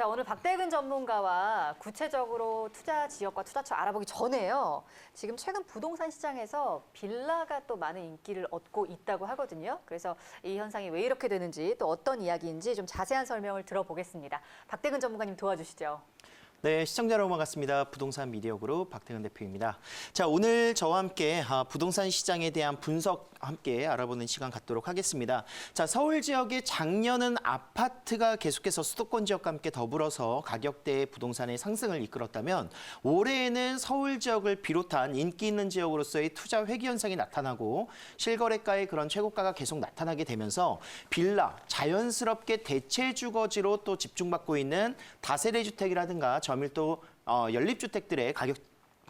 자, 오늘 박대근 전문가와 구체적으로 투자 지역과 투자처 알아보기 전에요. 지금 최근 부동산 시장에서 빌라가 또 많은 인기를 얻고 있다고 하거든요. 그래서 이 현상이 왜 이렇게 되는지 또 어떤 이야기인지 좀 자세한 설명을 들어보겠습니다. 박대근 전문가님 도와주시죠. 네, 시청자 여러분 반갑습니다. 부동산 미디어 그룹 박태근 대표입니다. 자, 오늘 저와 함께 아, 부동산 시장에 대한 분석 함께 알아보는 시간 갖도록 하겠습니다. 자, 서울 지역의 작년은 아파트가 계속해서 수도권 지역과 함께 더불어서 가격대의 부동산의 상승을 이끌었다면 올해에는 서울 지역을 비롯한 인기 있는 지역으로서의 투자 회귀 현상이 나타나고 실거래가의 그런 최고가가 계속 나타나게 되면서 빌라 자연스럽게 대체 주거지로 또 집중받고 있는 다세대 주택이라든가 저밀도 어, 연립주택들의 가격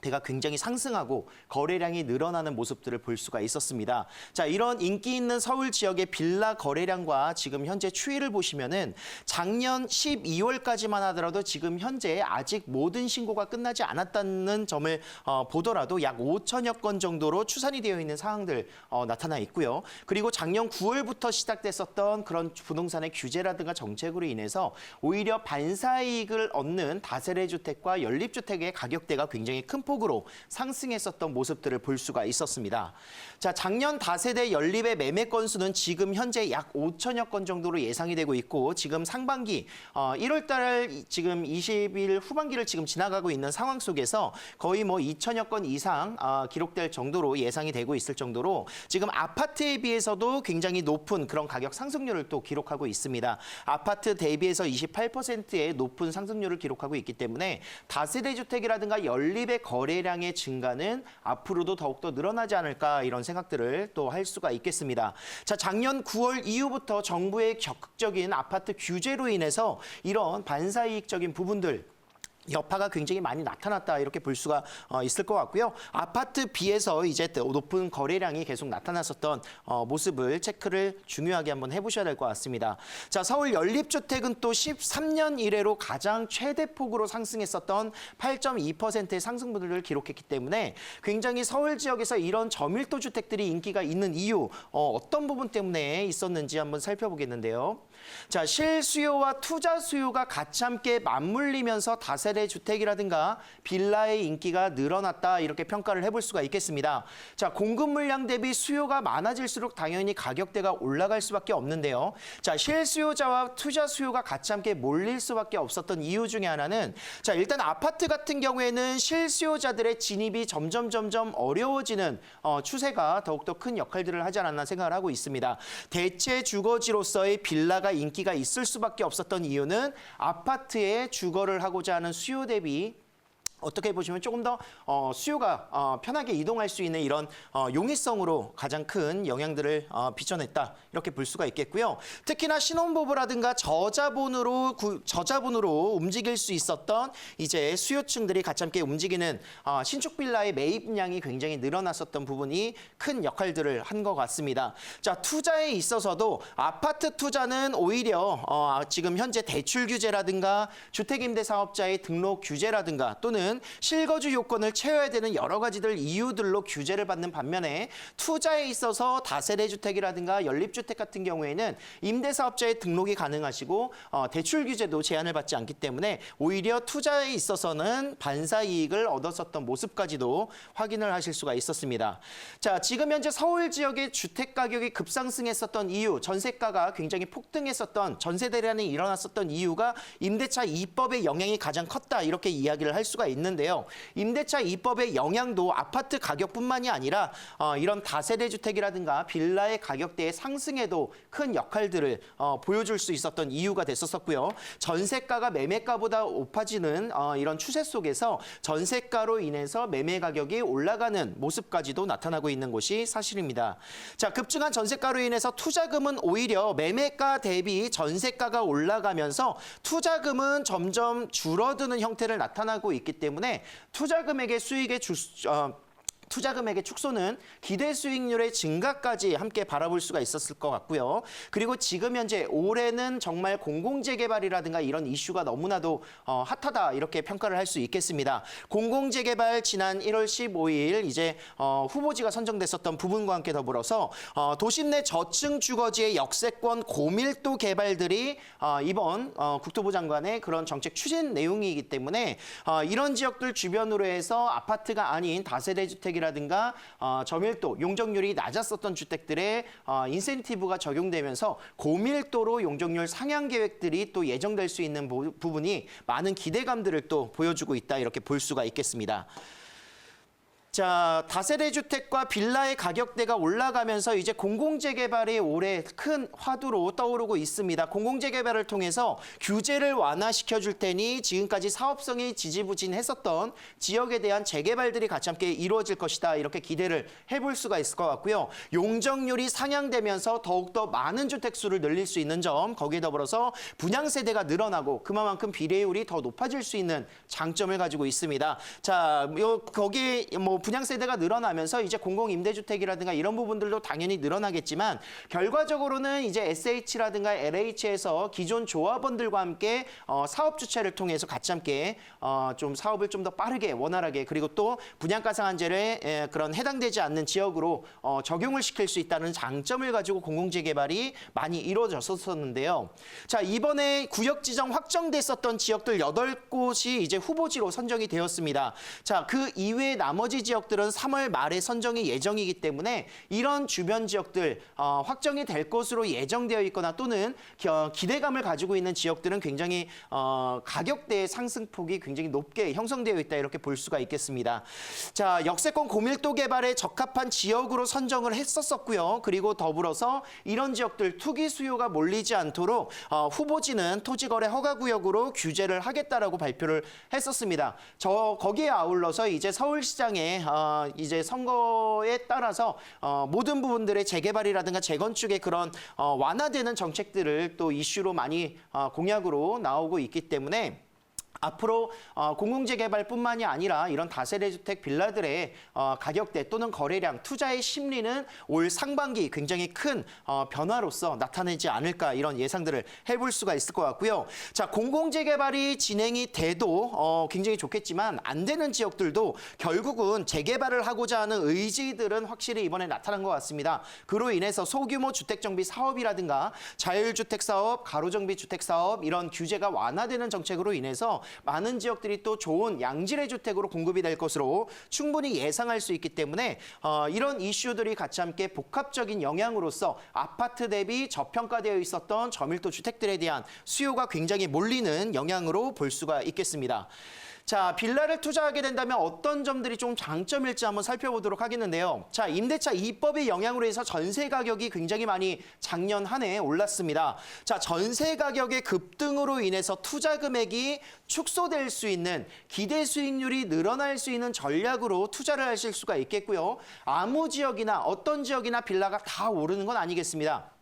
대가 굉장히 상승하고 거래량이 늘어나는 모습들을 볼 수가 있었습니다. 자, 이런 인기 있는 서울 지역의 빌라 거래량과 지금 현재 추이를 보시면은 작년 12월까지만 하더라도 지금 현재 아직 모든 신고가 끝나지 않았다는 점을 어, 보더라도 약 5천여 건 정도로 추산이 되어 있는 상황들 어, 나타나 있고요. 그리고 작년 9월부터 시작됐었던 그런 부동산의 규제라든가 정책으로 인해서 오히려 반사이익을 얻는 다세대 주택과 연립 주택의 가격대가 굉장히 큰 폭으로 상승했었던 모습들을 볼 수가 있었습니다. 자, 작년 다세대 연립의 매매 건수는 지금 현재 약 5천여 건 정도로 예상이 되고 있고 지금 상반기 어, 1월 달 지금 20일 후반기를 지금 지나가고 있는 상황 속에서 거의 뭐 2천여 건 이상 어, 기록될 정도로 예상이 되고 있을 정도로 지금 아파트에 비해서도 굉장히 높은 그런 가격 상승률을 또 기록하고 있습니다. 아파트 대비해서 28%의 높은 상승률을 기록하고 있기 때문에 다세대 주택이라든가 연립의 거 래량의 증가는 앞으로도 더욱더 늘어나지 않을까 이런 생각들을 또 할 수가 있겠습니다. 자, 작년 9월 이후부터 정부의 적극적인 아파트 규제로 인해서 이런 반사이익적인 부분들 여파가 굉장히 많이 나타났다 이렇게 볼 수가 어, 있을 것 같고요. 아파트 비해서 이제 또 높은 거래량이 계속 나타났었던 어, 모습을 체크를 중요하게 한번 해보셔야 될 것 같습니다. 자, 서울 연립주택은 또 13년 이래로 가장 최대 폭으로 상승했었던 8.2%의 상승분을 기록했기 때문에 굉장히 서울 지역에서 이런 저밀도 주택들이 인기가 있는 이유 어, 어떤 부분 때문에 있었는지 한번 살펴보겠는데요. 자, 실수요와 투자 수요가 같이 함께 맞물리면서 다세대 주택이라든가 빌라의 인기가 늘어났다 이렇게 평가를 해볼 수가 있겠습니다. 자, 공급 물량 대비 수요가 많아질수록 당연히 가격대가 올라갈 수밖에 없는데요. 자, 실수요자와 투자 수요가 같이 함께 몰릴 수밖에 없었던 이유 중에 하나는 자, 일단 아파트 같은 경우에는 실수요자들의 진입이 점점 점점 어려워지는 어, 추세가 더욱더 큰 역할들을 하지 않았나 생각을 하고 있습니다. 대체 주거지로서의 빌라가 인기가 있을 수밖에 없었던 이유는 아파트에 주거를 하고자 하는 수요 대비 어떻게 보시면 조금 더 어, 수요가 어, 편하게 이동할 수 있는 이런 어, 용이성으로 가장 큰 영향들을 어, 비춰냈다 이렇게 볼 수가 있겠고요. 특히나 신혼부부라든가 저자본으로 구, 저자본으로 움직일 수 있었던 이제 수요층들이 같이 함께 움직이는 어, 신축 빌라의 매입량이 굉장히 늘어났었던 부분이 큰 역할들을 한 것 같습니다. 자 투자에 있어서도 아파트 투자는 오히려 어, 지금 현재 대출 규제라든가 주택임대 사업자의 등록 규제라든가 또는 실거주 요건을 채워야 되는 여러 가지들 이유들로 규제를 받는 반면에 투자에 있어서 다세대 주택이라든가 연립주택 같은 경우에는 임대사업자의 등록이 가능하시고 어, 대출 규제도 제한을 받지 않기 때문에 오히려 투자에 있어서는 반사 이익을 얻었었던 모습까지도 확인을 하실 수가 있었습니다. 자, 지금 현재 서울 지역의 주택 가격이 급상승했었던 이유, 전세가가 굉장히 폭등했었던 전세 대란이 일어났었던 이유가 임대차 2법의 영향이 가장 컸다 이렇게 이야기를 할 수가 있는 데요. 임대차 2법의 영향도 아파트 가격뿐만이 아니라 어, 이런 다세대 주택이라든가 빌라의 가격대의 상승에도 큰 역할들을 어, 보여줄 수 있었던 이유가 됐었었고요. 전세가가 매매가보다 높아지는 어, 이런 추세 속에서 전세가로 인해서 매매 가격이 올라가는 모습까지도 나타나고 있는 것이 사실입니다. 자, 급증한 전세가로 인해서 투자금은 오히려 매매가 대비 전세가가 올라가면서 투자금은 점점 줄어드는 형태를 나타나고 있기 때문에 투자금에게 수익의 주, 어, 투자 금액의 축소는 기대 수익률의 증가까지 함께 바라볼 수가 있었을 것 같고요. 그리고 지금 현재 올해는 정말 공공재개발이라든가 이런 이슈가 너무나도 어, 핫하다 이렇게 평가를 할 수 있겠습니다. 공공재개발 지난 1월 15일 이제 어, 후보지가 선정됐었던 부분과 함께 더불어서 어, 도심 내 저층 주거지의 역세권 고밀도 개발들이 어, 이번 어, 국토부 장관의 그런 정책 추진 내용이기 때문에 어, 이런 지역들 주변으로 해서 아파트가 아닌 다세대 주택이 라든가 어, 저밀도 용적률이 낮았었던 주택들의 어, 인센티브가 적용되면서 고밀도로 용적률 상향 계획들이 또 예정될 수 있는 부- 부분이 많은 기대감들을 또 보여주고 있다 이렇게 볼 수가 있겠습니다. 자, 다세대 주택과 빌라의 가격대가 올라가면서 이제 공공재개발이 올해 큰 화두로 떠오르고 있습니다. 공공재개발을 통해서 규제를 완화시켜 줄 테니 지금까지 사업성이 지지부진했었던 지역에 대한 재개발들이 같이 함께 이루어질 것이다. 이렇게 기대를 해볼 수가 있을 것 같고요. 용적률이 상향되면서 더욱더 많은 주택수를 늘릴 수 있는 점, 거기에 더불어서 분양 세대가 늘어나고 그만큼 비례율이 더 높아질 수 있는 장점을 가지고 있습니다. 자, 요 거기 뭐 분양 세대가 늘어나면서 이제 공공 임대주택이라든가 이런 부분들도 당연히 늘어나겠지만 결과적으로는 이제 SH라든가 LH에서 기존 조합원들과 함께 어, 사업 주체를 통해서 같이 함께 어, 좀 사업을 좀 더 빠르게 원활하게 그리고 또 분양가 상한제에 에, 그런 해당되지 않는 지역으로 어, 적용을 시킬 수 있다는 장점을 가지고 공공재개발이 많이 이루어졌었는데요. 자 이번에 구역 지정 확정됐었던 지역들 여덟 곳이 이제 후보지로 선정이 되었습니다. 자 그 이외의 나머지 지역들은 3월 말에 선정이 예정이기 때문에 이런 주변 지역들 어, 확정이 될 것으로 예정되어 있거나 또는 기, 어, 기대감을 가지고 있는 지역들은 굉장히 어, 가격대의 상승폭이 굉장히 높게 형성되어 있다 이렇게 볼 수가 있겠습니다. 자 역세권 고밀도 개발에 적합한 지역으로 선정을 했었었고요. 그리고 더불어서 이런 지역들 투기 수요가 몰리지 않도록 어, 후보지는 토지거래 허가구역으로 규제를 하겠다라고 발표를 했었습니다. 저 거기에 아울러서 이제 서울시장에 어, 이제 선거에 따라서 어, 모든 부분들의 재개발이라든가 재건축의 그런 어, 완화되는 정책들을 또 이슈로 많이 어, 공약으로 나오고 있기 때문에. 앞으로 어, 공공재 개발뿐만이 아니라 이런 다세대 주택 빌라들의 어, 가격대 또는 거래량, 투자의 심리는 올 상반기 굉장히 큰 어, 변화로서 나타내지 않을까 이런 예상들을 해볼 수가 있을 것 같고요. 자, 공공재 개발이 진행이 돼도 어, 굉장히 좋겠지만 안 되는 지역들도 결국은 재개발을 하고자 하는 의지들은 확실히 이번에 나타난 것 같습니다. 그로 인해서 소규모 주택 정비 사업이라든가 자율주택 사업, 가로정비 주택 사업 이런 규제가 완화되는 정책으로 인해서 많은 지역들이 또 좋은 양질의 주택으로 공급이 될 것으로 충분히 예상할 수 있기 때문에 어, 이런 이슈들이 같이 함께 복합적인 영향으로서 아파트 대비 저평가되어 있었던 저밀도 주택들에 대한 수요가 굉장히 몰리는 영향으로 볼 수가 있겠습니다. 자, 빌라를 투자하게 된다면 어떤 점들이 좀 장점일지 한번 살펴보도록 하겠는데요. 자, 임대차 입법의 영향으로 해서 전세 가격이 굉장히 많이 작년 한 해 올랐습니다. 자, 전세 가격의 급등으로 인해서 투자 금액이 축소될 수 있는 기대 수익률이 늘어날 수 있는 전략으로 투자를 하실 수가 있겠고요. 아무 지역이나 어떤 지역이나 빌라가 다 오르는 건 아니겠습니다.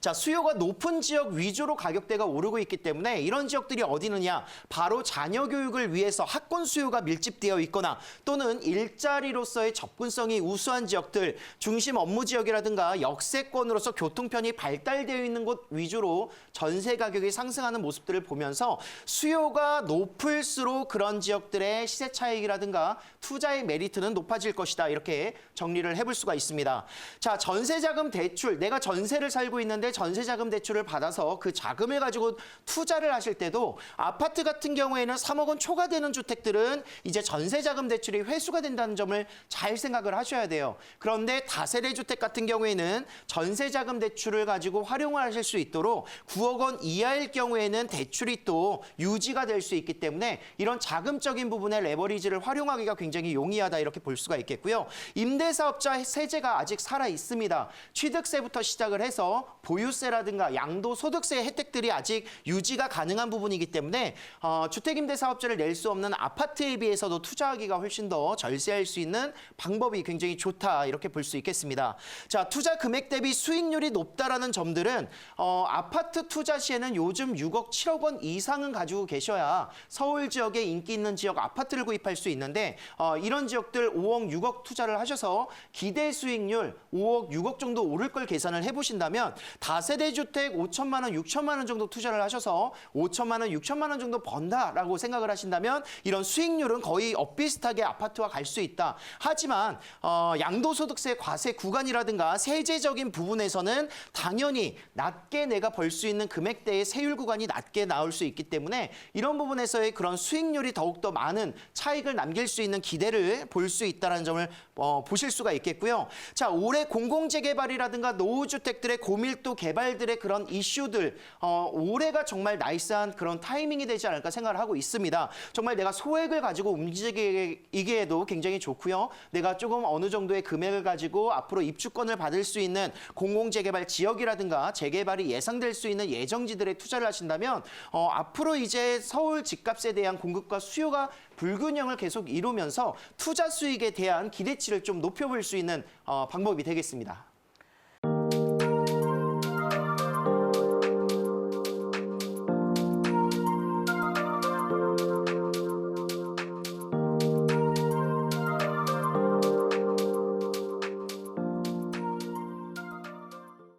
자, 수요가 높은 지역 위주로 가격대가 오르고 있기 때문에 이런 지역들이 어디느냐? 바로 자녀 교육을 위해서 학군 수요가 밀집되어 있거나 또는 일자리로서의 접근성이 우수한 지역들, 중심 업무 지역이라든가 역세권으로서 교통편이 발달되어 있는 곳 위주로 전세 가격이 상승하는 모습들을 보면서 수요가 높을수록 그런 지역들의 시세 차익이라든가 투자의 메리트는 높아질 것이다. 이렇게 정리를 해볼 수가 있습니다. 자, 전세 자금 대출, 내가 전세를 살고 있는데 전세자금 대출을 받아서 그 자금을 가지고 투자를 하실 때도 아파트 같은 경우에는 3억 원 초과되는 주택들은 이제 전세자금 대출이 회수가 된다는 점을 잘 생각을 하셔야 돼요. 그런데 다세대 주택 같은 경우에는 전세자금 대출을 가지고 활용을 하실 수 있도록 9억 원 이하일 경우에는 대출이 또 유지가 될 수 있기 때문에 이런 자금적인 부분의 레버리지를 활용하기가 굉장히 용이하다 이렇게 볼 수가 있겠고요. 임대사업자 세제가 아직 살아 있습니다. 취득세부터 시작을 해서 보유세라든가 양도소득세 혜택들이 아직 유지가 가능한 부분이기 때문에 어, 주택임대 사업자를 낼 수 없는 아파트에 비해서도 투자하기가 훨씬 더 절세할 수 있는 방법이 굉장히 좋다 이렇게 볼 수 있겠습니다. 자 투자 금액 대비 수익률이 높다라는 점들은 어, 아파트 투자 시에는 요즘 6억 7억 원 이상은 가지고 계셔야 서울 지역에 인기 있는 지역 아파트를 구입할 수 있는데 어, 이런 지역들 5억 6억 투자를 하셔서 기대 수익률 5억 6억 정도 오를 걸 계산을 해보신다면 다세대 주택 5천만 원 6천만 원 정도 투자를 하셔서 5천만 원 6천만 원 정도 번다라고 생각을 하신다면 이런 수익률은 거의 엇비슷하게 아파트와 갈 수 있다. 하지만 어, 양도소득세 과세 구간이라든가 세제적인 부분에서는 당연히 낮게 내가 벌 수 있는 금액대의 세율 구간이 낮게 나올 수 있기 때문에 이런 부분에서의 그런 수익률이 더욱더 많은 차익을 남길 수 있는 기대를 볼 수 있다는 점을 어, 보실 수가 있겠고요. 자, 올해 공공재개발이라든가 노후주택들의 고밀 도 개발들의 그런 이슈들 어, 올해가 정말 나이스한 그런 타이밍이 되지 않을까 생각을 하고 있습니다. 정말 내가 소액을 가지고 움직이기에도 굉장히 좋고요. 내가 조금 어느 정도의 금액을 가지고 앞으로 입주권을 받을 수 있는 공공재개발 지역이라든가 재개발이 예상될 수 있는 예정지들에 투자를 하신다면 어, 앞으로 이제 서울 집값에 대한 공급과 수요가 불균형을 계속 이루면서 투자 수익에 대한 기대치를 좀 높여볼 수 있는 어, 방법이 되겠습니다.